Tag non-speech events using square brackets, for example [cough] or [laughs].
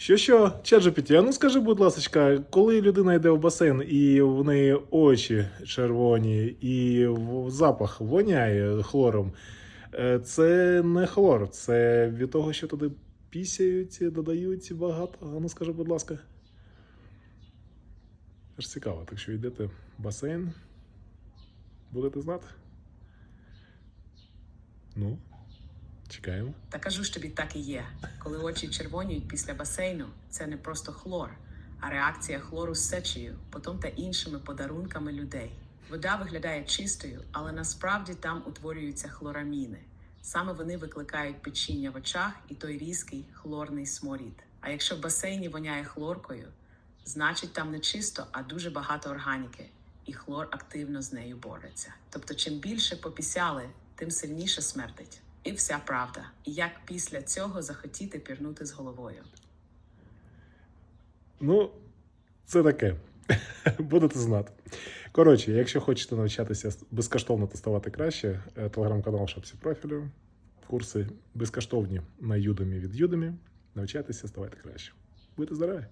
Що що, ChatGPT, а ну скажи, будь ласка, коли людина йде в басейн і в неї очі червоні, і запах воняє хлором, е, це не хлор, це від того, що туди пісяють, додають багато. А ну скажи, будь ласка. Аж цікаво, так що йдете в басейн, будете знати. Ну, чекаємо. Та кажу ж тобі, так і є. Коли очі червоніють після басейну, це не просто хлор, а реакція хлору з сечею, потом та іншими подарунками людей. Вода виглядає чистою, але насправді там утворюються хлораміни. Саме вони викликають печіння в очах і той різкий хлорний сморід. А якщо в басейні воняє хлоркою, значить там не чисто, а дуже багато органіки, і хлор активно з нею бореться. Тобто, чим більше попісяли, тим сильніше смертить. І вся правда. Як після цього захотіти пірнути з головою. Ну, це таке. [laughs] Будете знати. Коротше, якщо хочете навчатися безкоштовно тестувати краще, е, телеграм-канал Шапсі профілю, курси безкоштовні на Udemy від Udemy. Навчайтеся, ставайте краще. Будьте здорові!